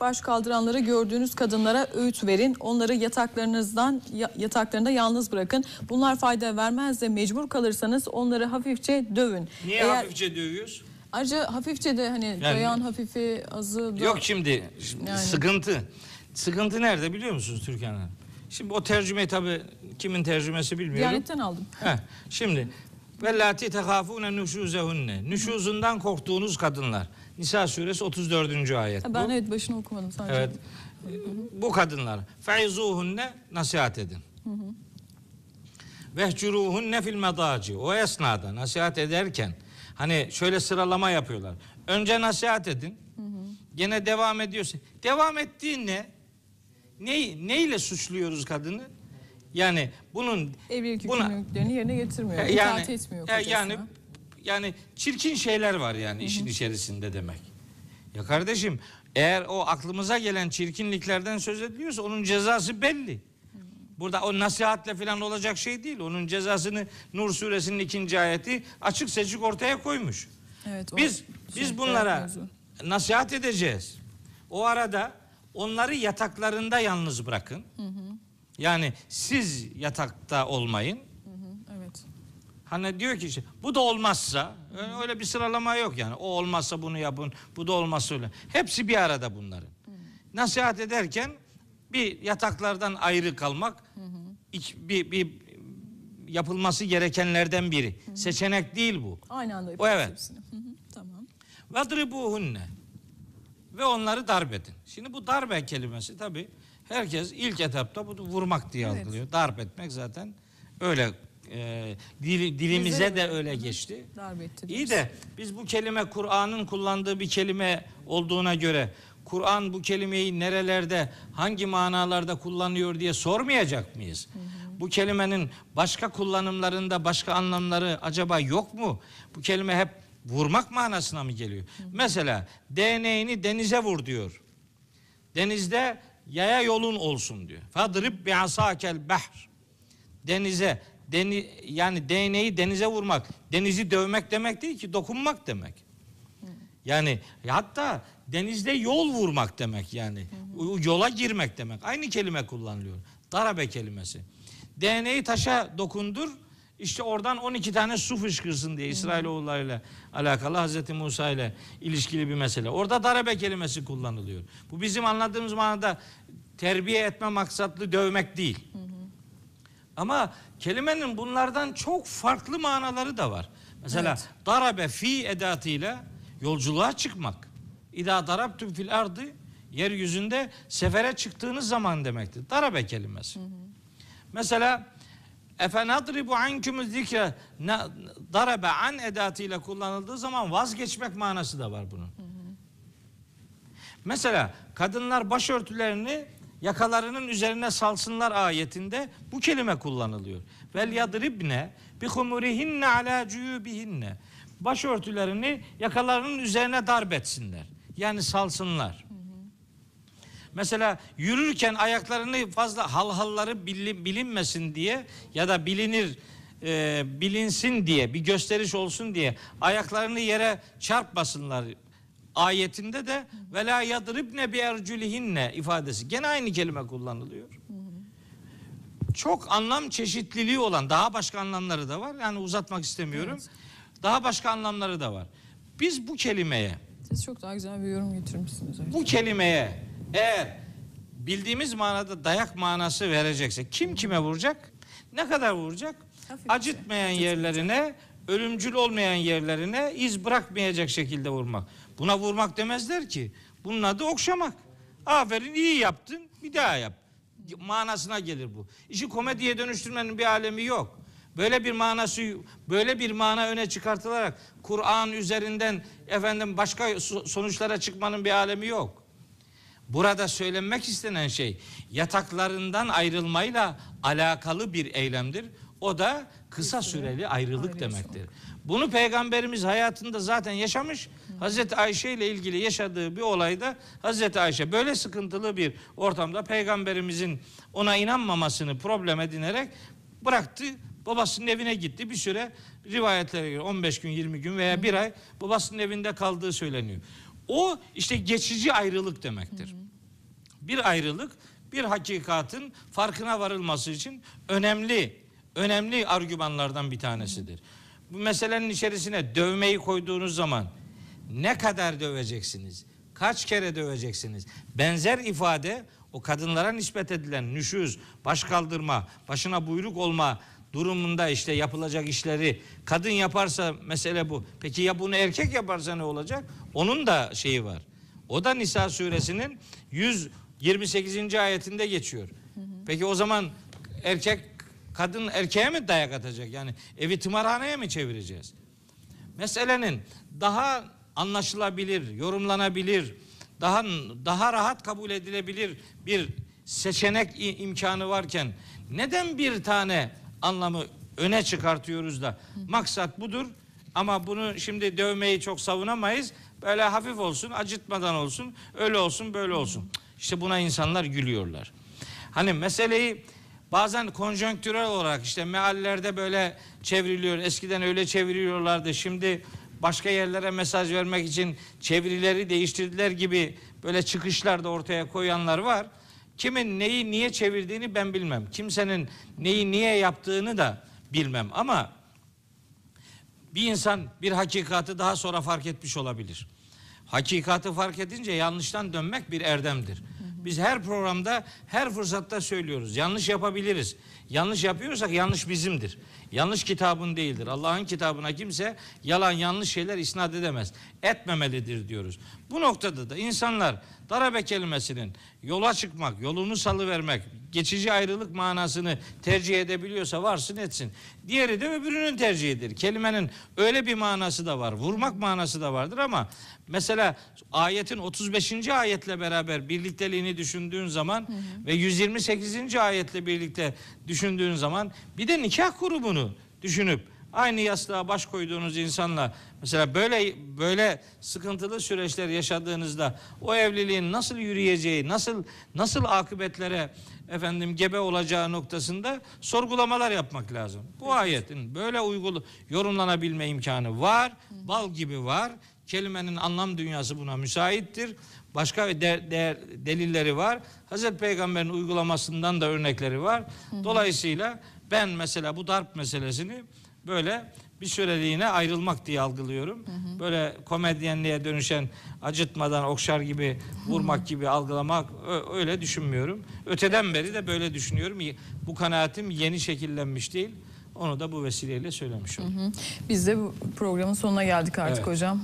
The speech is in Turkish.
Baş kaldıranları gördüğünüz kadınlara öğüt verin. Onları yataklarınızdan ya- yataklarında yalnız bırakın. Bunlar fayda vermez de mecbur kalırsanız onları hafifçe dövün. Niye Eğer- hafifçe dövüyoruz? Ayrıca hafifçe de hani dayan hafifi azı da- Yok şimdi şimdi Yani. sıkıntı. Sıkıntı nerede biliyor musunuz Türkan Hanım? Şimdi o tercümeyi tabii kimin tercümesi bilmiyorum. Diyanetten aldım. Heh, şimdi vellati tehafune nuşuzehunne. Nüşuzundan korktuğunuz kadınlar. Nisa suresi 34. ayet. Ben bu. evet başını okumadım sadece. Evet. Bu kadınlar feizuhunne nasihat edin. Vehcuruhunne fil medaci. O esnada nasihat ederken hani şöyle sıralama yapıyorlar. Önce nasihat edin. Gene devam ediyorsun. Devam ettiğin ne? Ne neyle suçluyoruz kadını? Yani bunun Evlilik buna- yükümlülüklerini yerine getirmiyor. e, itaat etmiyor e, kocasına. yani yani çirkin şeyler var yani işin içerisinde demek. Ya kardeşim eğer o aklımıza gelen çirkinliklerden söz ediliyorsa onun cezası belli. Burada o nasihatle falan olacak şey değil. Onun cezasını Nur suresinin ikinci ayeti açık seçik ortaya koymuş. Evet, Biz biz bunlara mevzu. nasihat edeceğiz. O arada onları yataklarında yalnız bırakın. Yani siz yatakta olmayın. Evet. Hani diyor ki işte bu da olmazsa öyle- öyle bir sıralama yok yani. O olmazsa bunu yapın, bu da olmazsa öyle. Hepsi bir arada bunların. Nasihat ederken bir yataklardan ayrı kalmak iç- bir, bir yapılması gerekenlerden biri. Seçenek değil bu. Aynı anda O yapıyoruz evet. hepsini. Hı hı, Tamam. Vadribuhunne ve onları darp edin. Şimdi bu darbe kelimesi tabi herkes ilk etapta bunu vurmak diye Evet. algılıyor. Darp etmek zaten öyle e, dili- dilimize Bize de öyle. geçti. Darbe etti. İyi de biz bu kelime Kur'an'ın kullandığı bir kelime olduğuna göre Kur'an bu kelimeyi nerelerde hangi manalarda kullanıyor diye sormayacak mıyız? Bu kelimenin başka kullanımlarında başka anlamları acaba yok mu? Bu kelime hep vurmak manasına mı geliyor? Mesela DNA'ni denize vur diyor. Denizde yaya yolun olsun diyor. Fadrib bi asakel bahr. Denize deni, yani DNA'yı denize vurmak, denizi dövmek demek değil ki dokunmak demek. Yani hatta denizde yol vurmak demek yani. Yola girmek demek. Aynı kelime kullanılıyor. Darabe kelimesi. DNA'yı taşa dokundur. İşte oradan 12 tane su fışkırsın diye İsrailoğullarıyla alakalı Hazreti Musa ile ilişkili bir mesele. Orada darabe kelimesi kullanılıyor. Bu bizim anladığımız manada terbiye etme maksatlı dövmek değil. Ama kelimenin bunlardan çok farklı manaları da var. Mesela Evet. darabe fi edatıyla yolculuğa çıkmak. İda darabtum fil ardı yeryüzünde sefere çıktığınız zaman demektir. Darabe kelimesi. Mesela efenadribu ankumuz zikre na- darabe an edatıyla kullanıldığı zaman vazgeçmek manası da var bunun. Mesela kadınlar başörtülerini yakalarının üzerine salsınlar ayetinde bu kelime kullanılıyor. Vel yadribne bi humurihinne ala cuyubihinne. Başörtülerini yakalarının üzerine darbetsinler. Yani salsınlar. Mesela yürürken ayaklarını fazla halhalları bilin- bilinmesin diye ya da bilinir e, bilinsin diye bir gösteriş olsun diye ayaklarını yere çarpmasınlar ayetinde de ve la yadribne bi erculihinne ifadesi gene aynı kelime kullanılıyor. Çok anlam çeşitliliği olan daha başka anlamları da var. Yani uzatmak istemiyorum. Daha başka anlamları da var. Biz bu kelimeye Siz çok daha güzel bir yorum getirmişsiniz. Evet. bu kelimeye eğer bildiğimiz manada dayak manası verecekse kim kime vuracak? Ne kadar vuracak? Hafifçe. Acıtmayan yerlerine, ölümcül olmayan yerlerine iz bırakmayacak şekilde vurmak. Buna vurmak demezler ki. Bunun adı okşamak. Aferin iyi yaptın bir daha yap. Manasına gelir bu. İşi komediye dönüştürmenin bir alemi yok. Böyle bir manası böyle bir mana öne çıkartılarak Kur'an üzerinden efendim başka so- sonuçlara çıkmanın bir alemi yok. Burada söylenmek istenen şey yataklarından ayrılmayla alakalı bir eylemdir. O da kısa süreli ayrılık demektir. Bunu peygamberimiz hayatında zaten yaşamış. Hazreti Ayşe ile ilgili yaşadığı bir olayda Hazreti Ayşe böyle sıkıntılı bir ortamda peygamberimizin ona inanmamasını problem edinerek bıraktı. Babasının evine gitti. Bir süre rivayetlere göre 15 gün 20 gün veya bir ay babasının evinde kaldığı söyleniyor. O işte geçici ayrılık demektir. Bir ayrılık bir hakikatin farkına varılması için önemli önemli argümanlardan bir tanesidir. Bu meselenin içerisine dövmeyi koyduğunuz zaman ne kadar döveceksiniz? Kaç kere döveceksiniz? Benzer ifade o kadınlara nispet edilen nüşüz, baş kaldırma, başına buyruk olma durumunda işte yapılacak işleri kadın yaparsa mesele bu. Peki ya bunu erkek yaparsa ne olacak? Onun da şeyi var. O da Nisa suresinin 128. ayetinde geçiyor. Peki o zaman erkek kadın erkeğe mi dayak atacak? Yani evi tımarhaneye mi çevireceğiz? Meselenin daha anlaşılabilir, yorumlanabilir, daha daha rahat kabul edilebilir bir seçenek imkanı varken neden bir tane anlamı öne çıkartıyoruz da maksat budur ama bunu şimdi dövmeyi çok savunamayız. Böyle hafif olsun, acıtmadan olsun, öyle olsun, böyle olsun. İşte buna insanlar gülüyorlar. Hani meseleyi bazen konjonktürel olarak işte meallerde böyle çevriliyor. Eskiden öyle çeviriyorlardı. Şimdi başka yerlere mesaj vermek için çevirileri değiştirdiler gibi böyle çıkışlar da ortaya koyanlar var. Kimin neyi niye çevirdiğini ben bilmem. Kimsenin neyi niye yaptığını da bilmem ama bir insan bir hakikati daha sonra fark etmiş olabilir. Hakikati fark edince yanlıştan dönmek bir erdemdir. Biz her programda, her fırsatta söylüyoruz. Yanlış yapabiliriz. Yanlış yapıyorsak yanlış bizimdir. Yanlış kitabın değildir. Allah'ın kitabına kimse yalan yanlış şeyler isnat edemez. Etmemelidir diyoruz. Bu noktada da insanlar darabe kelimesinin yola çıkmak, yolunu salıvermek, geçici ayrılık manasını tercih edebiliyorsa varsın etsin. Diğeri de öbürünün tercihidir. Kelimenin öyle bir manası da var. Vurmak manası da vardır ama mesela ayetin 35. ayetle beraber birlikteliğini düşündüğün zaman ve 128. ayetle birlikte düşündüğün zaman bir de nikah grubunu düşünüp aynı yastığa baş koyduğunuz insanla mesela böyle böyle sıkıntılı süreçler yaşadığınızda o evliliğin nasıl yürüyeceği, nasıl nasıl akıbetlere efendim gebe olacağı noktasında sorgulamalar yapmak lazım. Bu ayetin böyle uygulu yorumlanabilme imkanı var, bal gibi var. Kelimenin anlam dünyası buna müsaittir. Başka de, de- delilleri var. Hazreti Peygamber'in uygulamasından da örnekleri var. Dolayısıyla ben mesela bu darp meselesini böyle bir süreliğine ayrılmak diye algılıyorum. Böyle komedyenliğe dönüşen acıtmadan okşar gibi vurmak gibi algılamak öyle düşünmüyorum. Öteden beri de böyle düşünüyorum. Bu kanaatim yeni şekillenmiş değil. Onu da bu vesileyle söylemiş oldum. Biz de bu programın sonuna geldik artık Evet. hocam.